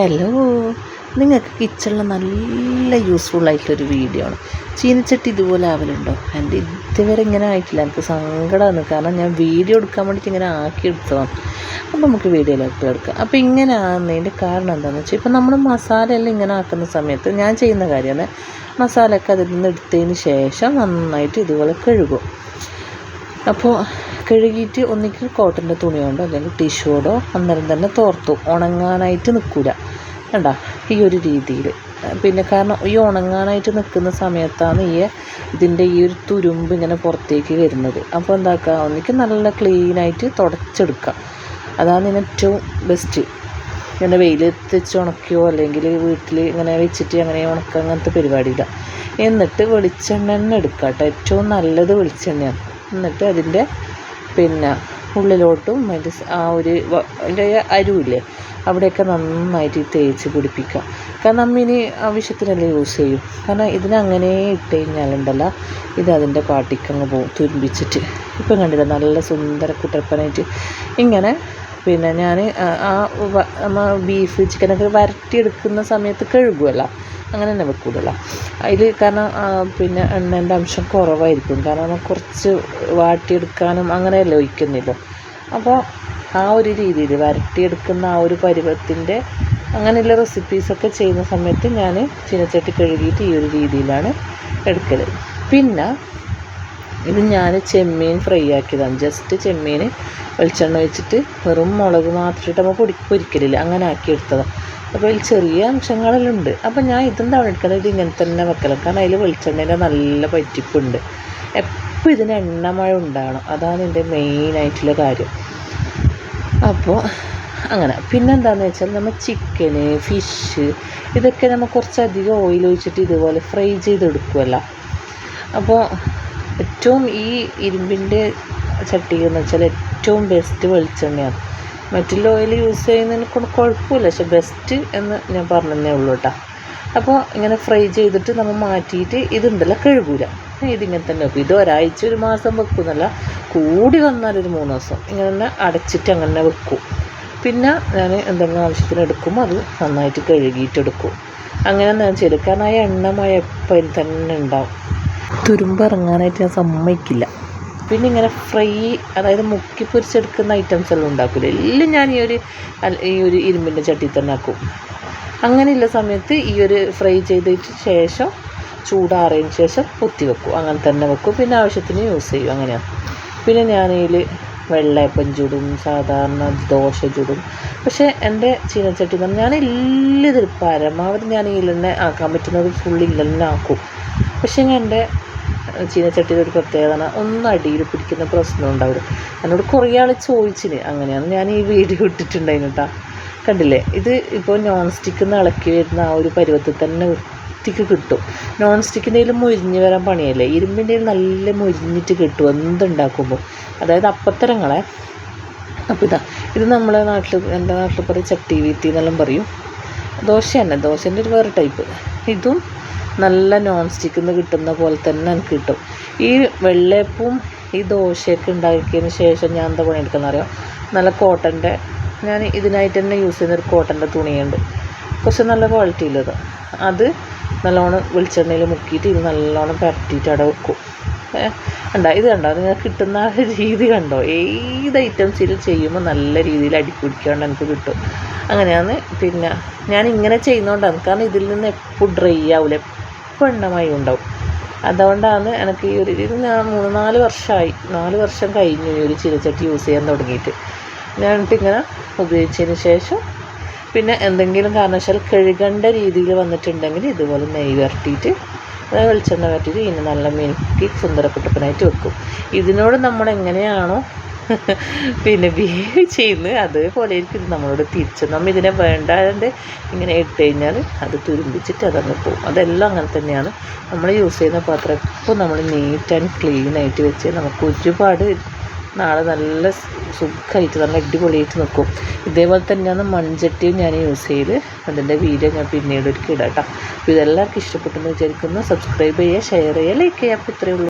Hello നിങ്ങൾക്ക് കിച്ചണിൽ നല്ല യൂസ്ഫുൾ ആയിട്ടുള്ളൊരു വീഡിയോ ആണ്. ചീനച്ചട്ടി ഇതുപോലെ ആവലുണ്ടോ? എന്റെ ഇതുവരെ ഇങ്ങനെ ആയിട്ടില്ല. എനിക്ക് സങ്കടമാണ് കാരണം ഞാൻ വീഡിയോ എടുക്കാൻ വേണ്ടിയിട്ട് ഇങ്ങനെ ആക്കി എടുത്തതാണ് അപ്പോൾ നമുക്ക് വീഡിയോയിലേക്ക് എടുക്കാം. അപ്പോൾ ഇങ്ങനെ ആകുന്നതിന്റെ കാരണം എന്താണെന്ന് വെച്ചാൽ ഇപ്പോൾ നമ്മൾ മസാലയെല്ലാം ഇങ്ങനെ ആക്കുന്ന സമയത്ത് ഞാൻ ചെയ്യുന്ന കാര്യമാണ്. മസാലയൊക്കെ അതിൽ നിന്ന് എടുത്തതിന് ശേഷം നന്നായിട്ട് ഇതുപോലെ കഴുകും. അപ്പോൾ കഴുകിയിട്ട് ഒന്നിക്കൽ കോട്ടന്റെ തുണി കൊണ്ടോ അല്ലെങ്കിൽ ടിഷ്യൂ കൊണ്ടോ അന്നേരം തന്നെ തോർത്തു. ഉണങ്ങാനായിട്ട് നിൽക്കില്ല കണ്ട? ഈ ഒരു രീതിയിൽ. പിന്നെ കാരണം ഈ ഉണങ്ങാനായിട്ട് നിൽക്കുന്ന സമയത്താണ് ഈ ഇതിന്റെ ഈ ഒരു തുരുമ്പ് ഇങ്ങനെ പുറത്തേക്ക് വരുന്നത്. അപ്പോൾ എന്താക്കുക ഒന്നിക്ക് നല്ല ക്ലീനായിട്ട് തുടച്ചെടുക്കുക അതാണ് ഇതിന് ഏറ്റവും ബെസ്റ്റ് ഇങ്ങനെ വെയിലത്ത് വെച്ച് ഉണക്കിയോ അല്ലെങ്കിൽ വീട്ടിൽ ഇങ്ങനെ വെച്ചിട്ട് അങ്ങനെ ഉണക്കുക അങ്ങനത്തെ പരിപാടിയില്ല. എന്നിട്ട് വെളിച്ചെണ്ണ തന്നെ എടുക്കുക കേട്ടോ ഏറ്റവും നല്ലത് വെളിച്ചെണ്ണയാണ്. എന്നിട്ട് അതിന്റെ പിന്നെ ഉള്ളിലോട്ടും അതിന്റെ ആ ഒരു അതിന്റെ അരുവില്ലേ അവിടെയൊക്കെ നന്നായിട്ട് തേച്ച് പിടിപ്പിക്കുക കാരണം അമ്മിനി ആവശ്യത്തിനല്ലേ യൂസ് ചെയ്യും. കാരണം ഇതിനങ്ങനെ ഇട്ട് കഴിഞ്ഞാലുണ്ടല്ലോ ഇത് അതിന്റെ പാട്ടിക്കങ്ങ് പോകും തുരുമ്പിച്ചിട്ട്. ഇപ്പം കണ്ടില്ല നല്ല സുന്ദര കുട്ടപ്പനായിട്ട് ഇങ്ങനെ പിന്നെ ഞാൻ ആ ബീഫ് ചിക്കനൊക്കെ വരട്ടിയെടുക്കുന്ന സമയത്ത് കഴുകുമല്ലോ അങ്ങനെ തന്നെ വെക്കൂലല്ലോ. അതിൽ കാരണം പിന്നെ എണ്ണേന്റെ അംശം കുറവായിരിക്കും. കാരണം കുറച്ച് വാട്ടിയെടുക്കാനും അങ്ങനെയല്ലേ ഒഴിക്കുന്നില്ലോ. അപ്പോൾ ആ ഒരു രീതിയിൽ വരട്ടിയെടുക്കുന്ന ആ ഒരു പരുവത്തിന്റെ അങ്ങനെയുള്ള റെസിപ്പീസൊക്കെ ചെയ്യുന്ന സമയത്ത് ഞാൻ ചീനച്ചട്ടി കഴുകിയിട്ട് ഈ ഒരു രീതിയിലാണ് എടുക്കൽ പിന്നെ ഇത് ഞാൻ ചെമ്മീൻ ഫ്രൈ ആക്കിയതാണ്. ജസ്റ്റ് ചെമ്മീൻ വെളിച്ചെണ്ണ ഒഴിച്ചിട്ട് വെറും മുളക് മാത്രം നമ്മൾ പൊടി പൊരിക്കലില്ല. അങ്ങനെ ആക്കി ആക്കിയെടുത്തതാണ്. അപ്പോൾ അതിൽ ചെറിയ അംശങ്ങളെല്ലാം ഉണ്ട്. അപ്പോൾ ഞാൻ ഇതെന്താണ് എടുക്കുന്നത് ഇത് ഇങ്ങനെ തന്നെ വെക്കല. കാരണം അതിൽ വെളിച്ചെണ്ണേന്റെ നല്ല പറ്റിപ്പുണ്ട്. എപ്പോൾ ഇതിന് എണ്ണമഴ ഉണ്ടാകണം അതാണ് എന്റെ മെയിനായിട്ടുള്ള കാര്യം. അപ്പോൾ അങ്ങനെ. പിന്നെന്താണെന്ന് വെച്ചാൽ നമ്മൾ ചിക്കന് ഫിഷ് ഇതൊക്കെ നമ്മൾ കുറച്ചധികം ഓയിൽ ഒഴിച്ചിട്ട് ഇതുപോലെ ഫ്രൈ ചെയ്തെടുക്കുമല്ലോ അപ്പോൾ ഏറ്റവും ഈ ഇരുമ്പിന്റെ ചട്ടിയെന്ന് വെച്ചാൽ ഏറ്റവും ബെസ്റ്റ് വെളിച്ചെണ്ണയാണ്. മറ്റുള്ള ഓയിൽ യൂസ് ചെയ്യുന്നതിന് കുഴപ്പമില്ല. പക്ഷെ ബെസ്റ്റ് എന്ന് ഞാൻ പറഞ്ഞതേ ഉള്ളൂ കേട്ടോ അപ്പോൾ ഇങ്ങനെ ഫ്രൈ ചെയ്തിട്ട് നമ്മൾ മാറ്റിയിട്ട് ഇതുണ്ടല്ലോ കഴുകൂല. ഇതിങ്ങനെ തന്നെ വെക്കും. ഇത് ഒരാഴ്ച ഒരു മാസം വെക്കുന്നല്ല. കൂടി വന്നാൽ ഒരു മൂന്ന് ദിവസം. ഇങ്ങനെ തന്നെ അടച്ചിട്ട് അങ്ങനെ വെക്കും. പിന്നെ ഞാൻ എന്തെങ്കിലും ആവശ്യത്തിന് എടുക്കും അത് നന്നായിട്ട് കഴുകിയിട്ടെടുക്കും അങ്ങനെ ഞാൻ ആ എണ്ണമയ എപ്പോഴും തന്നെ ഉണ്ടാവും. തുരുമ്പ് ഇറങ്ങാനായിട്ട് ഞാൻ സമ്മതിക്കില്ല. പിന്നെ ഇങ്ങനെ ഫ്രൈ അതായത് മുക്കി പൊരിച്ചെടുക്കുന്ന ഐറ്റംസ് എല്ലാം ഉണ്ടാക്കില്ല എല്ലാം ഞാൻ ഈ ഒരു ഈ ഒരു ഇരുമ്പിന്റെ ചട്ടിയിൽ തന്നെ ആക്കും. അങ്ങനെയുള്ള സമയത്ത് ഈ ഒരു ഫ്രൈ ചെയ്തിട്ട് ശേഷം ചൂടാറിയതിന് ശേഷം കുത്തി വെക്കും. അങ്ങനെ തന്നെ വെക്കും. പിന്നെ ആവശ്യത്തിന് യൂസ് ചെയ്യും. അങ്ങനെയാണ് പിന്നെ ഞാനതിൽ വെള്ളയപ്പം ചുടും സാധാരണ ദോശ ചുടും. പക്ഷേ എന്റെ ചീനച്ചട്ടി തന്നെ ഞാൻ എല്ലാത്തിലും പരമാവധി ഞാൻ ഇതിൽ തന്നെ ആക്കാൻ പറ്റുന്നത് ഫുൾ ഇതിൽ തന്നെ ആക്കും. പക്ഷേ ഞാൻ എന്റെ ചീനച്ചട്ടിയുടെ ഒരു പ്രത്യേകത ഒന്ന് അടിയിൽ പിടിക്കുന്ന പ്രശ്നം ഉണ്ടാവില്ല. എന്നോട് കുറേ ആൾ ചോദിച്ചിന്. അങ്ങനെയാണ് ഞാൻ ഈ വീഡിയോ ഇട്ടിട്ടുണ്ടായിരുന്നു കേട്ടോ കണ്ടില്ലേ? ഇത് ഇപ്പോൾ നോൺ സ്റ്റിക്ക് നിന്ന് ഇളക്കി വരുന്ന ആ ഒരു പരുവത്തിൽ തന്നെ വൃത്തിക്ക് കിട്ടും. നോൺ സ്റ്റിക്കിന്റെ മുരിഞ്ഞ് വരാൻ പണിയല്ലേ? ഇരുമ്പിന്റെ നല്ല മുരിഞ്ഞിട്ട് കിട്ടും എന്തുണ്ടാക്കുമ്പോൾ അതായത് അപ്പത്തരങ്ങളെ. അപ്പോൾ ഇതാ ഇത് നമ്മളെ നാട്ടിൽ എന്റെ നാട്ടിൽ പറയും ചട്ടി വീത്തി എന്നെല്ലാം പറയും. ദോശ തന്നെ. ദോശന്റെ ഒരു വേറെ ടൈപ്പ് ഇതും നല്ല നോൺ സ്റ്റിക്കിൽ നിന്ന് കിട്ടുന്ന പോലെ തന്നെ എനിക്ക് കിട്ടും. ഈ വെള്ളയപ്പവും ഈ ദോശയൊക്കെ ഉണ്ടാക്കിയതിന് ശേഷം ഞാൻ എന്താ പണിയെടുക്കുന്ന അറിയാം? നല്ല കോട്ടന്റെ ഞാൻ ഇതിനായിട്ട് തന്നെ യൂസ് ചെയ്യുന്ന ഒരു കോട്ടന്റെ തുണിയുണ്ട്. കുറച്ച് നല്ല ക്വാളിറ്റി ഉള്ളത്. അത് നല്ലോണം വെളിച്ചെണ്ണയിൽ മുക്കിയിട്ട് ഇത് നല്ലോണം പരട്ടിയിട്ട് അവിടെ വെക്കും. കണ്ടോ? ഇത് കണ്ടോ? നിങ്ങൾ കിട്ടുന്ന ആ രീതി കണ്ടോ? ഏത് ഐറ്റംസിൽ ചെയ്യുമ്പോൾ നല്ല രീതിയിൽ അടിപ്പിടിക്കാണ്ട് എനിക്ക് കിട്ടും. അങ്ങനെയാണ് പിന്നെ ഞാൻ ഇങ്ങനെ ചെയ്യുന്നതുകൊണ്ടാണ് കാരണം ഇതിൽ നിന്ന് എപ്പോൾ ഡ്രൈ ആവില്ല എണ്ണമായി ഉണ്ടാവും. അതുകൊണ്ടാണ് എനിക്ക് ഈ ഒരു ഇത് ഞാൻ മൂന്ന് നാല് വർഷമായി നാല് വർഷം കഴിഞ്ഞു ഈ ഒരു ചീനച്ചട്ടി യൂസ് ചെയ്യാൻ തുടങ്ങിയിട്ട്. ഞാൻ ഇങ്ങനെ ഉപയോഗിച്ചതിന് ശേഷം പിന്നെ എന്തെങ്കിലും കാരണവശാൽ കഴുകേണ്ട രീതിയിൽ വന്നിട്ടുണ്ടെങ്കിൽ ഇതുപോലെ നെയ്യ് വരട്ടിയിട്ട് അതായത് വെളിച്ചെണ്ണ വരട്ടിയിട്ട് ഇതിനെ നല്ല മിനുക്കി സുന്ദരപ്പെട്ടപ്പനായിട്ട് വെക്കും. ഇതിനോട് നമ്മൾ എങ്ങനെയാണോ പിന്നെ ബിഹേവ് ചെയ്യുന്നത് അതേപോലെ ഇത് നമ്മളോട് തിരിച്ച്. നമ്മൾ ഇതിനെ വേണ്ടാണ്ട് ഇങ്ങനെ ഇട്ട് കഴിഞ്ഞാൽ അത് തുരുമ്പിച്ചിട്ട് അതങ്ങ് പോകും. അതെല്ലാം അങ്ങനെ തന്നെയാണ്. നമ്മൾ യൂസ് ചെയ്യുന്ന പാത്രം എപ്പോൾ നമ്മൾ നീറ്റ് ആൻഡ് ക്ലീൻ ആയിട്ട് വെച്ച് നമുക്ക് ഒരുപാട് നാളെ നല്ല സുഖമായിട്ട് നല്ല അടിപൊളിയായിട്ട് നിൽക്കും. ഇതേപോലെ തന്നെയാണ് മൺചട്ടിയും ഞാൻ യൂസ് ചെയ്ത് അതിന്റെ വീഡിയോ ഞാൻ പിന്നീട് ഒരിക്കൽ ഇടാം കേട്ടോ. അപ്പോൾ ഇതെല്ലാവർക്കും ഇഷ്ടപ്പെട്ടെന്ന് വിചാരിക്കുന്നു. സബ്സ്ക്രൈബ് ചെയ്യുക ഷെയർ ചെയ്യുക ലൈക്ക് ചെയ്യുക. അപ്പോൾ ഇത്രയേ ഉള്ളൂ.